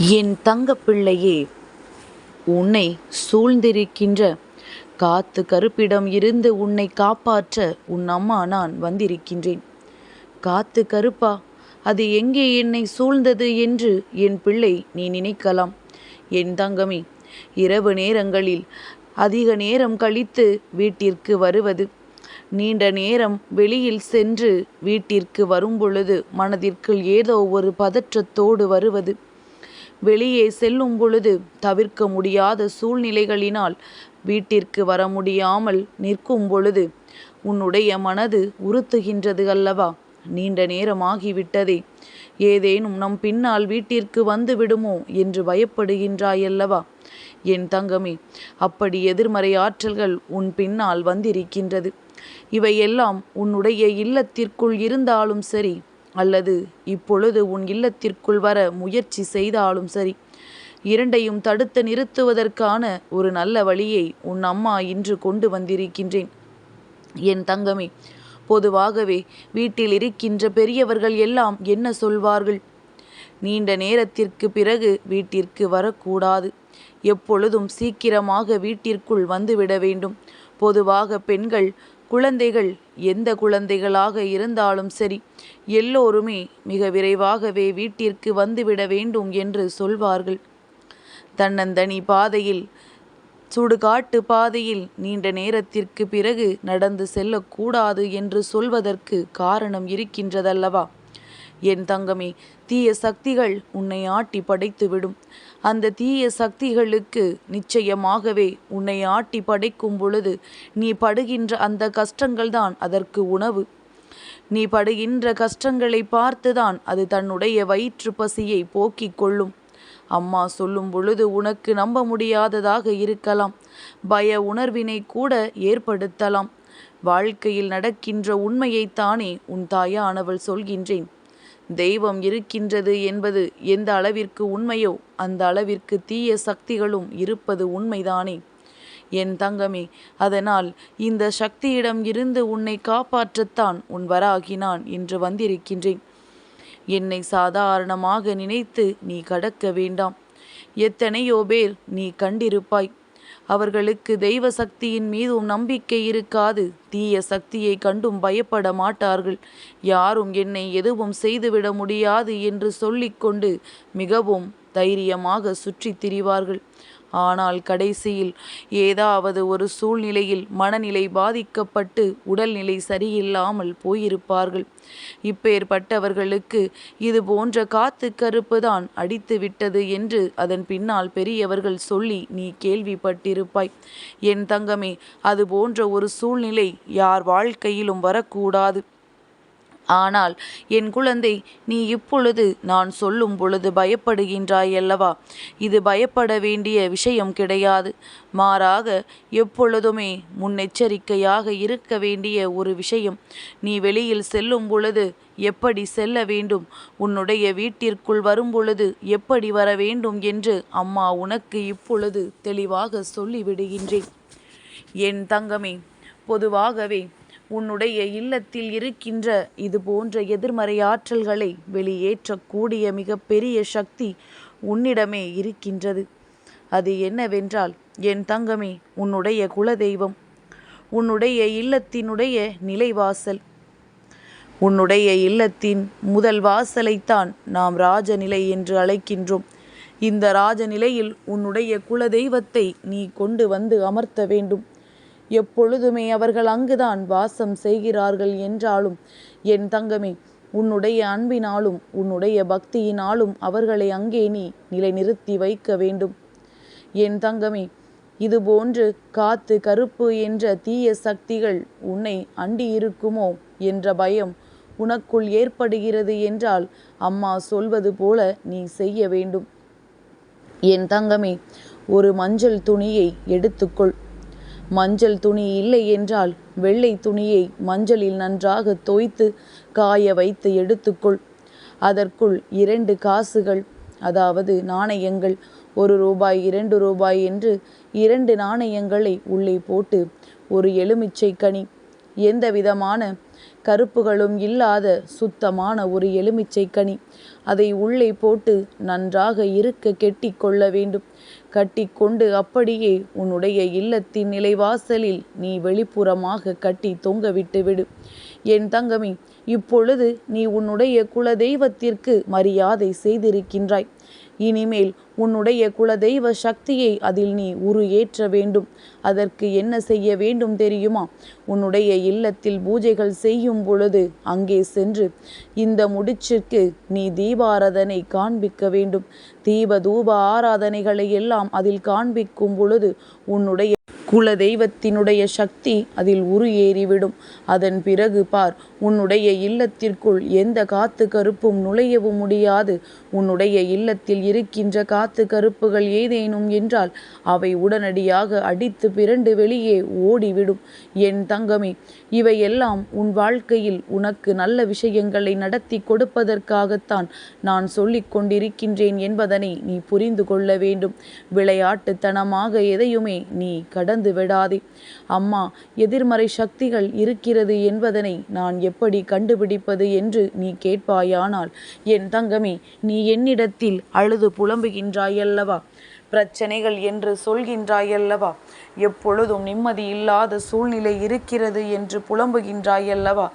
என் தங்க பிள்ளையே உன்னை சூழ்ந்திருக்கின்ற காத்து கருப்பிடம் இருந்து உன்னை காப்பாற்ற உன் அம்மா நான் வந்திருக்கின்றேன். காத்து கருப்பா அது எங்கே என்னை சூழ்ந்தது என்று என் பிள்ளை நீ நினைக்கலாம். என் தங்கமே இரவு நேரங்களில் அதிக நேரம் கழித்து வீட்டிற்கு வருவது. நீண்ட நேரம் வெளியில் சென்று வீட்டிற்கு வரும்பொழுது மனதிற்குள் ஏதோ ஒரு பதற்றத்தோடு வருவது. வெளியே செல்லும் பொழுது தவிர்க்க முடியாத சூழ்நிலைகளினால் வீட்டிற்கு வர முடியாமல் நிற்கும் பொழுது உன்னுடைய மனது உறுத்துகின்றது அல்லவா? நீண்ட நேரமாகிவிட்டதே. ஏதேனும் நம் பின்னால் வீட்டிற்கு வந்து விடுமோ என்று பயப்படுகின்றாயல்லவா என் தங்கமே அப்படி எதிர்மறை ஆற்றல்கள் உன் பின்னால் வந்திருக்கின்றது. இவையெல்லாம் உன்னுடைய இல்லத்திற்குள் இருந்தாலும் சரி அல்லது இப்பொழுது உன் இல்லத்திற்குள் வர முயற்சி செய்தாலும் சரி இரண்டையும் தடுத்து நிறுத்துவதற்கான ஒரு நல்ல வழியை உன் அம்மா இன்று கொண்டு வந்திருக்கின்றேன். என் தங்கமே பொதுவாகவே வீட்டில் இருக்கின்ற பெரியவர்கள் எல்லாம் என்ன சொல்வார்கள்? நீண்ட நேரத்திற்கு பிறகு வீட்டிற்கு வரக்கூடாது. எப்பொழுதும் சீக்கிரமாக வீட்டிற்குள் வந்துவிட வேண்டும். பொதுவாக பெண்கள் குழந்தைகள் எந்த குழந்தைகளாக இருந்தாலும் சரி எல்லோருமே மிக விரைவாகவே வீட்டிற்கு வந்துவிட வேண்டும் என்று சொல்வார்கள். தன்னந்தனி பாதையில் சுடுகாட்டு பாதையில் நீண்ட நேரத்திற்கு பிறகு நடந்து செல்லக்கூடாது என்று சொல்வதற்கு காரணம் இருக்கின்றதல்லவா? என் தங்கமே தீய சக்திகள் உன்னை ஆட்டி படைத்துவிடும். அந்த தீய சக்திகளுக்கு நிச்சயமாகவே உன்னை ஆட்டி படைக்கும் பொழுது நீ படுகின்ற அந்த கஷ்டங்கள்தான் அதற்கு உணவு. நீ படுகின்ற கஷ்டங்களை பார்த்துதான் அது தன்னுடைய வயிற்று பசியை போக்கிக் கொள்ளும். அம்மா சொல்லும் பொழுது உனக்கு நம்ப முடியாததாக இருக்கலாம். பய உணர்வினை கூட ஏற்படுத்தலாம். வாழ்க்கையில் நடக்கின்ற உண்மையைத்தானே உன் தாயானவள் சொல்கின்றேன். தெய்வம் இருக்கின்றது என்பது எந்த அளவிற்கு உண்மையோ அந்த அளவிற்கு தீய சக்திகளும் இருப்பது உண்மைதானே? என் தங்கமே அதனால் இந்த சக்தியிடம் இருந்து உன்னை காப்பாற்றத்தான் உன் வராகினான் என்று வந்திருக்கின்றேன். என்னை சாதாரணமாக நினைத்து நீ கடக்க வேண்டாம். எத்தனையோ பேர் நீ கண்டிருப்பாய். அவர்களுக்கு தெய்வ சக்தியின் மீதும் நம்பிக்கை இருக்காது. தீய சக்தியை கண்டும் பயப்பட மாட்டார்கள். யாரும் என்னை எதுவும் செய்துவிட முடியாது என்று சொல்லிக்கொண்டு மிகவும் தைரியமாக சுற்றித் திரிவார்கள். ஆனால் கடைசியில் ஏதாவது ஒரு சூழ்நிலையில் மனநிலை பாதிக்கப்பட்டு உடல்நிலை சரியில்லாமல் போயிருப்பார்கள். இப்பேற்பட்டவர்களுக்கு இது போன்ற காத்து கருப்பு தான் அடித்து விட்டது என்று அதன் பின்னால் பெரியவர்கள் சொல்லி நீ கேள்விப்பட்டிருப்பாய். என் தங்கமே அது போன்ற ஒரு சூழ்நிலை யார் வாழ்க்கையிலும் வரக்கூடாது. ஆனால் என் குழந்தை நீ இப்பொழுது நான் சொல்லும் பொழுது பயப்படுகின்றாய் அல்லவா? இது பயப்பட வேண்டிய விஷயம் கிடையாது. மாறாக எப்பொழுதுமே முன்னெச்சரிக்கையாக இருக்க வேண்டிய ஒரு விஷயம். நீ வெளியில் செல்லும் பொழுது எப்படி செல்ல வேண்டும்? உன்னுடைய வீட்டிற்குள் வரும் பொழுது எப்படி வர வேண்டும் என்று அம்மா உனக்கு இப்பொழுது தெளிவாக சொல்லிவிடுகின்றேன். என் தங்கமே பொதுவாகவே உன்னுடைய இல்லத்தில் இருக்கின்ற இது போன்ற எதிர்மறை ஆற்றல்களை வெளியேற்றக்கூடிய மிகப்பெரிய சக்தி உன்னிடமே இருக்கின்றது. அது என்னவென்றால் என் தங்கமே உன்னுடைய குலதெய்வம் உன்னுடைய இல்லத்தினுடைய நிலைவாசல். உன்னுடைய இல்லத்தின் முதல் வாசலைத்தான் நாம் ராஜநிலை என்று அழைக்கின்றோம். இந்த ராஜநிலையில் உன்னுடைய குலதெய்வத்தை நீ கொண்டு வந்து அமர்த்த வேண்டும். எப்பொழுதுமே அவர்கள் அங்குதான் வாசம் செய்கிறார்கள் என்றாலும் என் தங்கமே உன்னுடைய அன்பினாலும் உன்னுடைய பக்தியினாலும் அவர்களை அங்கே நீ நிலைநிறுத்தி வைக்க வேண்டும். என் தங்கமே இதுபோன்று காத்து கருப்பு என்ற தீய சக்திகள் உன்னை அண்டியிருக்குமோ என்ற பயம் உனக்குள் ஏற்படுகிறது என்றால் அம்மா சொல்வது போல நீ செய்ய வேண்டும். என் தங்கமே ஒரு மஞ்சள் துணியை எடுத்துக்கொள். மஞ்சள் துணி இல்லை என்றால் வெள்ளை துணியை மஞ்சளில் நன்றாக தோய்த்து காய வைத்து எடுத்துக்கொள். அதற்குள் இரண்டு காசுகள் அதாவது நாணயங்கள் ஒரு ரூபாய் இரண்டு ரூபாய் என்று இரண்டு நாணயங்களை உள்ளே போட்டு ஒரு எலுமிச்சை கனி. எந்த விதமான கருப்புகளும் இல்லாத சுத்தமான ஒரு எலுமிச்சை கனி. அதை உள்ளே போட்டு நன்றாக இருக்க கெட்டி கொள்ள வேண்டும். கட்டி கொண்டு அப்படியே உன்னுடைய இல்லத்தின் நிலைவாசலில் நீ வெளிப்புறமாக கட்டி தொங்கவிட்டு விடு என் தங்கமி இப்பொழுது நீ உன்னுடைய குல தெய்வத்திற்கு மரியாதை செய்திருக்கின்றாய். இனிமேல் உன்னுடைய குலதெய்வ சக்தியை அதில் நீ உரு ஏற்ற வேண்டும். அதற்கு என்ன செய்ய வேண்டும் தெரியுமா? உன்னுடைய இல்லத்தில் பூஜைகள் செய்யும் பொழுது அங்கே சென்று இந்த முடிச்சிற்கு நீ தீபாராதனை காண்பிக்க வேண்டும். தீப தூப ஆராதனைகளை எல்லாம் அதில் காண்பிக்கும் பொழுது உன்னுடைய குல தெய்வத்தினுடைய சக்தி அதில் உரு ஏறிவிடும் அதன் பிறகு பார் உன்னுடைய இல்லத்திற்குள் எந்த காத்து கருப்பும் நுழையவும் முடியாது. உன்னுடைய இல்லத்தில் இருக்கின்ற காத்து கருப்புகள் ஏதேனும் என்றால் அவை உடனடியாக அடித்து பிறண்டு வெளியே ஓடிவிடும். என் தங்கமே இவையெல்லாம் உன் வாழ்க்கையில் உனக்கு நல்ல விஷயங்களை நடத்தி கொடுப்பதற்காகத்தான் நான் சொல்லிக் கொண்டிருக்கின்றேன் என்பதனை நீ புரிந்து கொள்ள வேண்டும். விளையாட்டுத்தனமாக எதையுமே நீ கடந்து மறந்து விடாதே. அம்மா எதிர்மறை சக்திகள் இருக்கிறது என்பதனை நான் எப்படி கண்டுபிடிப்பது என்று நீ கேட்பாயானால் என் தங்கமே நீ என்னிடத்தில் அழுது புலம்புகின்றாயல்லவா? பிரச்சனைகள் என்று சொல்கின்றாயல்லவா? எப்பொழுதும் நிம்மதி இல்லாத சூழ்நிலை இருக்கிறது என்று புலம்புகின்றாயல்லவா?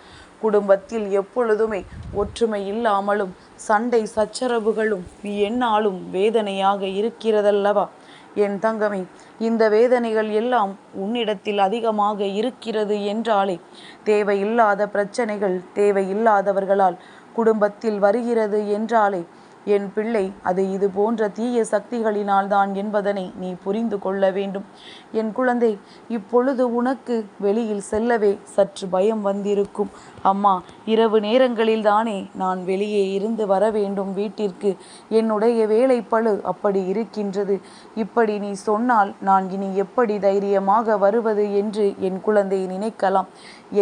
குடும்பத்தில் எப்பொழுதுமே ஒற்றுமை இல்லாமலும் சண்டை சச்சரவுகளும் என்னாலும் வேதனையாக இருக்கிறதல்லவா? என் தங்கமே இந்த வேதனைகள் எல்லாம் உன்னிடத்தில் அதிகமாக இருக்கிறது என்றாலே தேவையில்லாத பிரச்சனைகள் தேவையில்லாதவர்களால் குடும்பத்தில் வருகிறது என்றாலே என் பிள்ளை அது இது போன்ற தீய சக்திகளினால்தான் என்பதனை நீ புரிந்து கொள்ள வேண்டும். என் குழந்தை இப்பொழுது உனக்கு வெளியில் செல்லவே சற்று பயம் வந்திருக்கும். அம்மா இரவு நேரங்களில் தானே நான் வெளியே இருந்து வர வேண்டும் வீட்டிற்கு. என்னுடைய வேலை பழு அப்படி இருக்கின்றது. இப்படி நீ சொன்னால் நான் இனி எப்படி தைரியமாக வருவது என்று என் குழந்தை நினைக்கலாம்.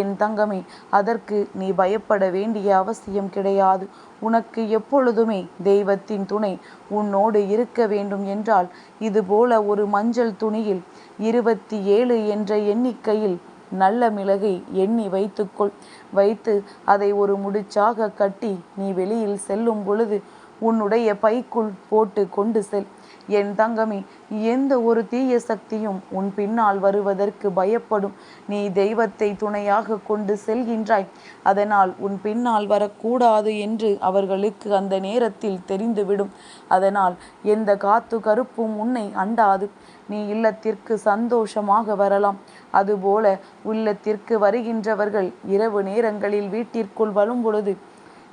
என் தங்கமே அதற்கு நீ பயப்பட வேண்டிய அவசியம் கிடையாது. உனக்கு எப்பொழுதுமே தெய்வத்தின் துணை உன்னோடு இருக்க வேண்டும் என்றால் இதுபோல ஒரு மஞ்சள் துணியில் இருபத்தி ஏழு என்ற எண்ணிக்கையில் நல்ல மிளகை எண்ணி வைத்துக்கொள். வைத்து அதை ஒரு முடிச்சாக கட்டி நீ வெளியில் செல்லும் பொழுது உன்னுடைய பைக்குள் போட்டு கொண்டு செல். என் தங்கமே எந்த ஒரு தீய சக்தியும் உன் பின்னால் வருவதற்கு பயப்படும். நீ தெய்வத்தை துணையாக கொண்டு செல்கின்றாய். அதனால் உன் பின்னால் வரக்கூடாது என்று அவர்களுக்கு அந்த நேரத்தில் தெரிந்துவிடும். அதனால் எந்த காத்து கருப்பும் உன்னை அண்டாது. நீ இல்லத்திற்கு சந்தோஷமாக வரலாம். அதுபோல உள்ளத்திற்கு வருகின்றவர்கள் இரவு நேரங்களில் வீட்டிற்குள் வரும் பொழுது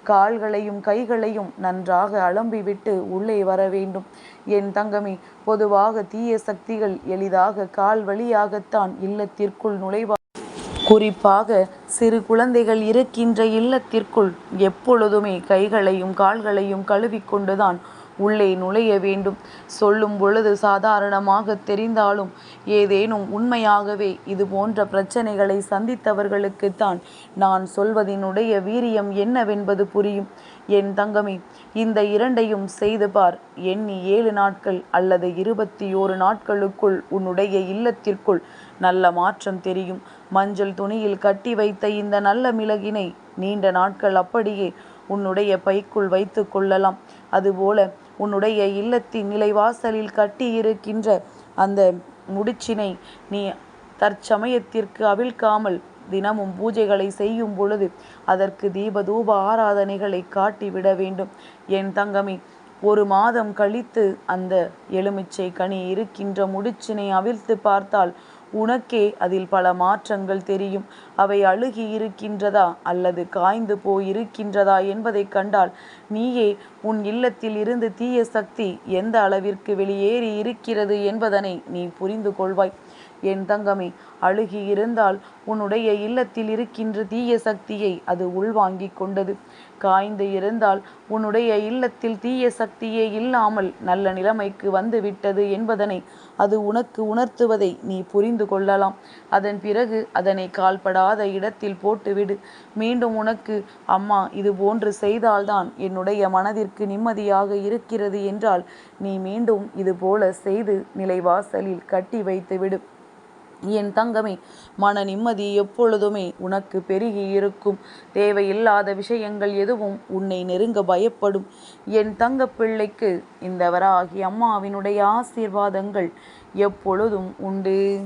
கால்களையும் கைகளையும் நன்றாக அலம்பிவிட்டு உள்ளே வர வேண்டும். என் தங்கமே பொதுவாக தீய சக்திகள் எளிதாக கால் வழியாகத்தான் இல்லத்திற்குள் நுழைவா குறிப்பாக சிறு குழந்தைகள் இருக்கின்ற இல்லத்திற்குள் எப்பொழுதுமே கைகளையும் கால்களையும் கழுவிக்கொண்டுதான் உள்ளே நுழைய வேண்டும். சொல்லும் பொழுது சாதாரணமாக தெரிந்தாலும் ஏதேனும் உண்மையாகவே இது போன்ற பிரச்சனைகளை சந்தித்தவர்களுக்குத்தான் நான் சொல்வதினுடைய வீரியம் என்னவென்பது புரியும். என் தங்கமே இந்த இரண்டையும் செய்து பார். எண்ணி ஏழு நாட்கள் அல்லது இருபத்தி ஓரு நாட்களுக்குள் உன்னுடைய இல்லத்திற்குள் நல்ல மாற்றம் தெரியும். மஞ்சள் துணியில் கட்டி வைத்த இந்த நல்ல மிளகினை நீண்ட நாட்கள் அப்படியே உன்னுடைய பைக்குள் வைத்து கொள்ளலாம். அதுபோல உன்னுடைய இல்லத்தின் நிலைவாசலில் கட்டியிருக்கின்ற அந்த முடிச்சினை நீ தற்சமயத்திற்கு அவிழ்க்காமல் தினமும் பூஜைகளை செய்யும் பொழுது அதற்கு தீபதூப ஆராதனைகளை காட்டிவிட வேண்டும். என் தங்கமே ஒரு மாதம் கழித்து அந்த எலுமிச்சை கனி இருக்கின்ற முடிச்சினை அவிழ்த்து பார்த்தால் உனக்கே அதில் பல மாற்றங்கள் தெரியும். அவை அழுகி இருக்கின்றதா அல்லது காய்ந்து போயிருக்கின்றதா என்பதைக் கண்டால் நீயே உன் இல்லத்தில் இருந்து தீய சக்தி எந்த அளவிற்கு வெளியேறி இருக்கிறது என்பதனை நீ புரிந்து கொள்வாய். என் தங்கமே அழுகி இருந்தால் உன்னுடைய இல்லத்தில் இருக்கின்ற தீய சக்தியை அது உள்வாங்கிக் கொண்டது. காய்ந்து இருந்தால் உன்னுடைய இல்லத்தில் தீய சக்தியே இல்லாமல் நல்ல நிலைமைக்கு வந்துவிட்டது என்பதனை அது உனக்கு உணர்த்துவதை நீ புரிந்து கொள்ளலாம். அதன் பிறகு அதனை கால்படாத இடத்தில் போட்டுவிடு. மீண்டும் உனக்கு அம்மா இது போன்று செய்தால்தான் என்னுடைய மனதிற்கு நிம்மதியாக இருக்கிறது என்றால் நீ மீண்டும் இது போல செய்து நிலைவாசலில் கட்டி வைத்துவிடு. என் தங்கமே மன நிம்மதி எப்பொழுதுமே உனக்கு பெருகி இருக்கும். தேவையில்லாத விஷயங்கள் எதுவும் உன்னை நெருங்க பயப்படும். என் தங்க பிள்ளைக்கு இந்த வராகி அம்மாவினுடைய ஆசீர்வாதங்கள் எப்பொழுதும் உண்டு.